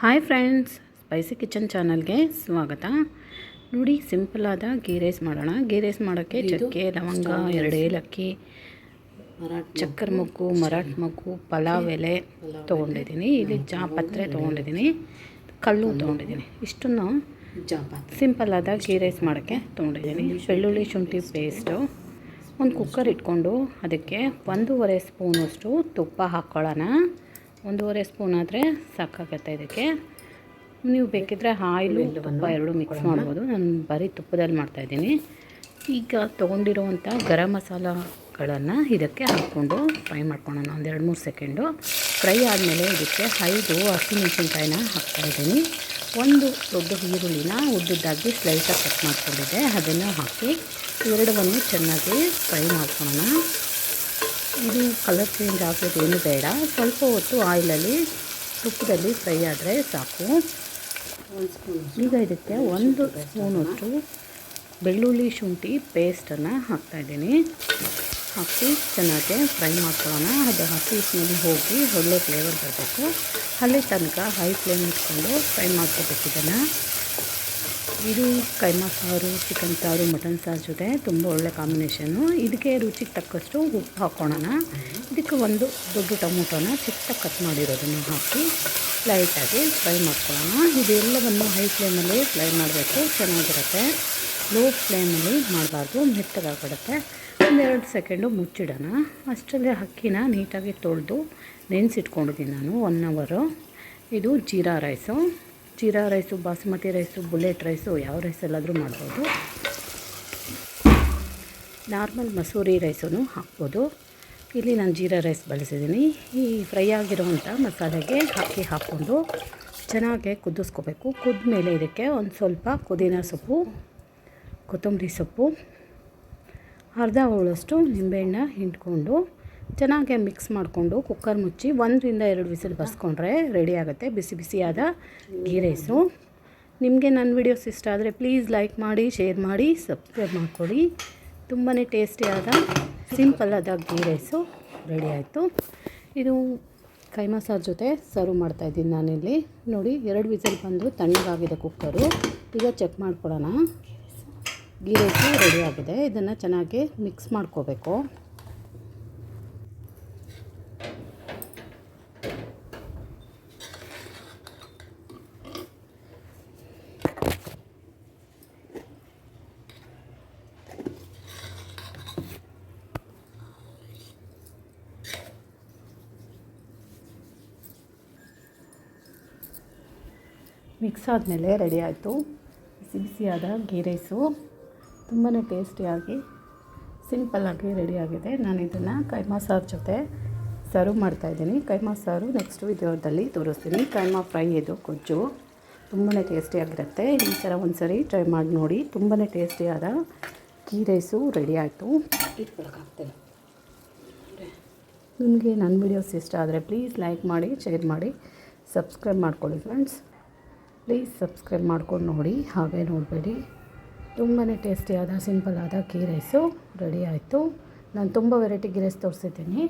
Hi friends spicy kitchen ಚಾನಲ್ಗೆ ಸ್ವಾಗತ. ನೋಡಿ ಸಿಂಪಲ್ಲಾದ ಗೀ ರೈಸ್ ಮಾಡೋಣ. ಗೀ ರೈಸ್ ಮಾಡೋಕ್ಕೆ ಚಕ್ಕೆ ಲವಂಗ ಎರಡು ಏಲಕ್ಕಿ ಚಕ್ಕರ್ ಮೊಗ್ಗು ಮರಾಠ ಮೊಗ್ಗು ಪಲಾವ್ ಎಲೆ ತೊಗೊಂಡಿದ್ದೀನಿ. ಇಲ್ಲಿ ಜಾಪತ್ರೆ ತೊಗೊಂಡಿದ್ದೀನಿ. ಕಲ್ಲು ತೊಗೊಂಡಿದ್ದೀನಿ. ಇಷ್ಟನ್ನು ಸಿಂಪಲ್ಲಾದ ಗೀ ರೈಸ್ ಮಾಡೋಕ್ಕೆ ತೊಗೊಂಡಿದ್ದೀನಿ. ಬೆಳ್ಳುಳ್ಳಿ ಶುಂಠಿ ಪೇಸ್ಟು. ಒಂದು ಕುಕ್ಕರ್ ಇಟ್ಕೊಂಡು ಅದಕ್ಕೆ ಒಂದೂವರೆ ಸ್ಪೂನಷ್ಟು ತುಪ್ಪ ಹಾಕ್ಕೊಳ್ಳೋಣ. ಒಂದೂವರೆ ಸ್ಪೂನ್ ಆದರೆ ಸಾಕಾಗತ್ತೆ ಇದಕ್ಕೆ. ನೀವು ಬೇಕಿದ್ದರೆ ಆಯಿಲು, ತುಪ್ಪ ಎರಡು ಮಿಕ್ಸ್ ಮಾಡ್ಬೋದು. ನಾನು ಬರೀ ತುಪ್ಪದಲ್ಲಿ ಮಾಡ್ತಾಯಿದ್ದೀನಿ ಈಗ ತೊಗೊಂಡಿರುವಂಥ ಗರಂ ಮಸಾಲಗಳನ್ನು ಇದಕ್ಕೆ ಹಾಕ್ಕೊಂಡು ಫ್ರೈ ಮಾಡ್ಕೊಳ್ಳೋಣ. ಒಂದು ಎರಡು ಮೂರು ಸೆಕೆಂಡು. ಫ್ರೈ ಆದಮೇಲೆ ಇದಕ್ಕೆ ಐದು ಹಸಿಮೆಣಸಿನ್ಕಾಯಿನ ಹಾಕ್ತಾಯಿದ್ದೀನಿ ಒಂದು ದೊಡ್ಡ ಈರುಳ್ಳಿನ ಉದ್ದುದ್ದಾಗಿ ಸ್ಲೈಸಾಗಿ ಕಟ್ ಮಾಡ್ಕೊಂಡಿದ್ದೆ. ಅದನ್ನು ಹಾಕಿ ಎರಡವನ್ನು ಚೆನ್ನಾಗಿ ಫ್ರೈ ಮಾಡ್ಕೊಳ್ಳೋಣ. ಇದು ಕಲರ್ ಚೇಂಜ್ ಆಗೋದೇನು ಬೇಡ. ಸ್ವಲ್ಪ ಹೊತ್ತು ಆಯಿಲಲ್ಲಿ ತುಪ್ಪದಲ್ಲಿ ಫ್ರೈ ಆದರೆ ಸಾಕು. ಈಗ ಇದಕ್ಕೆ ಒಂದು ಸ್ಪೂನಷ್ಟು ಬೆಳ್ಳುಳ್ಳಿ ಶುಂಠಿ ಪೇಸ್ಟನ್ನು ಹಾಕ್ತಾಯಿದ್ದೀನಿ ಹಾಕಿ ಚೆನ್ನಾಗಿ ಫ್ರೈ ಮಾಡ್ಕೊಳ್ಳೋಣ. ಅದು ಹಾಕಿ ಸ್ಮೆಲ್ ಹೋಗಿ ಒಳ್ಳೆ ಫ್ಲೇವರ್ ಬರಬೇಕು. ಅಲ್ಲಿ ತನಕ ಹೈ ಫ್ಲೇಮ್ ಇಟ್ಕೊಂಡು ಫ್ರೈ ಮಾಡ್ಕೋಬೇಕು ಇದನ್ನು. ಇದು ಕೈಮಾ ಸಾರು ಚಿಕನ್ ಸಾರು ಮಟನ್ ಸಾರು ಜೊತೆ ತುಂಬ ಒಳ್ಳೆ ಕಾಂಬಿನೇಷನ್ನು. ಇದಕ್ಕೆ ರುಚಿಗೆ ತಕ್ಕಷ್ಟು ಉಪ್ಪು ಹಾಕ್ಕೊಳ್ಳೋಣ ಇದಕ್ಕೆ ಒಂದು ದೊಡ್ಡ ಟೊಮೊಟೊನ ಚಿಕ್ಕ ಕಟ್ ಮಾಡಿರೋದನ್ನು ಹಾಕಿ ಲೈಟಾಗಿ ಫ್ರೈ ಮಾಡ್ಕೊಳ್ಳೋಣ. ಇದೆಲ್ಲವನ್ನು ಹೈ ಫ್ಲೇಮಲ್ಲಿ ಫ್ರೈ ಮಾಡಬೇಕು, ಚೆನ್ನಾಗಿರುತ್ತೆ. ಲೋ ಫ್ಲೇಮಲ್ಲಿ ಮಾಡಬಾರ್ದು, ಮೆತ್ತಗಾಗ್ಬಿಡುತ್ತೆ. ಒಂದೆರಡು ಸೆಕೆಂಡು ಮುಚ್ಚಿಡೋಣ. ಅಷ್ಟರಲ್ಲಿ ಅಕ್ಕಿನ ನೀಟಾಗಿ ತೊಳೆದು ನೆನೆಸಿಟ್ಕೊಂಡಿದ್ದೀನಿ ನಾನು, ಒನ್ ಅವರು. ಇದು jeera rice. Jeera rice, basmati rice, bullet rice ಯಾವ ರೈಸಲ್ಲಾದರೂ ಮಾಡ್ಬೋದು. ನಾರ್ಮಲ್ ಮಸೂರಿ ರೈಸೂ ಹಾಕ್ಬೋದು. ಇಲ್ಲಿ ನಾನು ಜೀರಾ ರೈಸ್ ಬಳಸಿದ್ದೀನಿ. ಈ ಫ್ರೈ ಆಗಿರೋವಂಥ ಮಸಾಲೆಗೆ ಹಾಕಿ ಹಾಕ್ಕೊಂಡು ಚೆನ್ನಾಗಿ ಕುದಿಸ್ಕೋಬೇಕು. ಕುದ್ಮೇಲೆ ಇದಕ್ಕೆ ಒಂದು ಸ್ವಲ್ಪ ಪುದೀನ ಸೊಪ್ಪು, ಕೊತ್ತಂಬರಿ ಸೊಪ್ಪು, ಅರ್ಧ ಹೋಳಷ್ಟು ನಿಂಬೆಹಣ್ಣ ಹಿಂಡ್ಕೊಂಡು ಚೆನ್ನಾಗಿ ಮಿಕ್ಸ್ ಮಾಡಿಕೊಂಡು ಕುಕ್ಕರ್ ಮುಚ್ಚಿ ಒಂದರಿಂದ ಎರಡು ವಿಸಿಲ್ ಬರ್ಸ್ಕೊಂಡ್ರೆ ರೆಡಿ ಆಗುತ್ತೆ. ಬಿಸಿ ಬಿಸಿಯಾದ ಗೀ ರೈಸು ನಿಮಗೆ ನನ್ನ ವಿಡಿಯೋಸ್ ಇಷ್ಟ ಆದರೆ ಪ್ಲೀಸ್ ಲೈಕ್ ಮಾಡಿ ಶೇರ್ ಮಾಡಿ ಸಬ್ಸ್ಕ್ರೈಬ್ ಮಾಡಿಕೊಡಿ. ತುಂಬಾ ಟೇಸ್ಟಿಯಾದ ಸಿಂಪಲ್ಲಾದ ಗೀ ರೈಸು ರೆಡಿ ಆಯಿತು. ಇದು ಕೈ ಮಸಾಲ ಜೊತೆ ಸರ್ವ್ ಮಾಡ್ತಾ ಇದ್ದೀನಿ ನಾನಿಲ್ಲಿ. ನೋಡಿ, ಎರಡು ವಿಸಲ್ ಬಂದು ತಣ್ಣಗಾಗಿದೆ ಕುಕ್ಕರು ಈಗ ಚೆಕ್ ಮಾಡ್ಕೊಳ್ಳೋಣ ಗೀ ರೈಸು ರೆಡಿ ಆಗಿದೆ. ಇದನ್ನು ಚೆನ್ನಾಗಿ ಮಿಕ್ಸ್ ಮಾಡ್ಕೋಬೇಕು. ಮಿಕ್ಸ್ ಆದಮೇಲೆ ರೆಡಿ ಆಯಿತು. ಬಿಸಿ ಬಿಸಿಯಾದ ಗೀ ರೈಸು ತುಂಬಾ ಟೇಸ್ಟಿಯಾಗಿ ಸಿಂಪಲ್ಲಾಗಿ ರೆಡಿಯಾಗಿದೆ ನಾನು ಇದನ್ನು ಕೈಮಾ ಸಾರು ಜೊತೆ ಸರ್ವ್ ಮಾಡ್ತಾಯಿದ್ದೀನಿ ಕೈಮಾ ಸಾರು ನೆಕ್ಸ್ಟ್ ವಿಡಿಯೋದಲ್ಲಿ ತೋರಿಸ್ತೀನಿ. ಕೈಮಾ ಫ್ರೈ ಇದು ಗೊಜ್ಜು. ತುಂಬಾ ಟೇಸ್ಟಿಯಾಗಿರುತ್ತೆ. ಈ ಥರ ಒಂದು ಸರಿ ಟ್ರೈ ಮಾಡಿ ನೋಡಿ. ತುಂಬಾ ಟೇಸ್ಟಿಯಾದ ಗೀ ರೈಸು ರೆಡಿ ಆಯಿತು. ಇಟ್ಕೊಳಕ್ಕಾಗ್ತಿಲ್ಲ ನಿಮಗೆ ನನ್ನ ವಿಡಿಯೋಸ್ ಇಷ್ಟ ಆದರೆ ಪ್ಲೀಸ್ ಲೈಕ್ ಮಾಡಿ ಶೇರ್ ಮಾಡಿ ಸಬ್ಸ್ಕ್ರೈಬ್ ಮಾಡ್ಕೊಳ್ಳಿ ಫ್ರೆಂಡ್ಸ್ ಪ್ಲೀಸ್ ಸಬ್ಸ್ಕ್ರೈಬ್ ಮಾಡ್ಕೊಂಡು ನೋಡಿ, ಹಾಗೆ ನೋಡಬೇಡಿ. ತುಂಬಾ ಟೇಸ್ಟಿಯಾದ ಆದ ಗೀ ರೈಸು ರೆಡಿ ಆಯಿತು. ನಾನು ತುಂಬ ವೆರೈಟಿ ಗೀ ರೈಸ್ ತೋರಿಸಿದ್ದೀನಿ.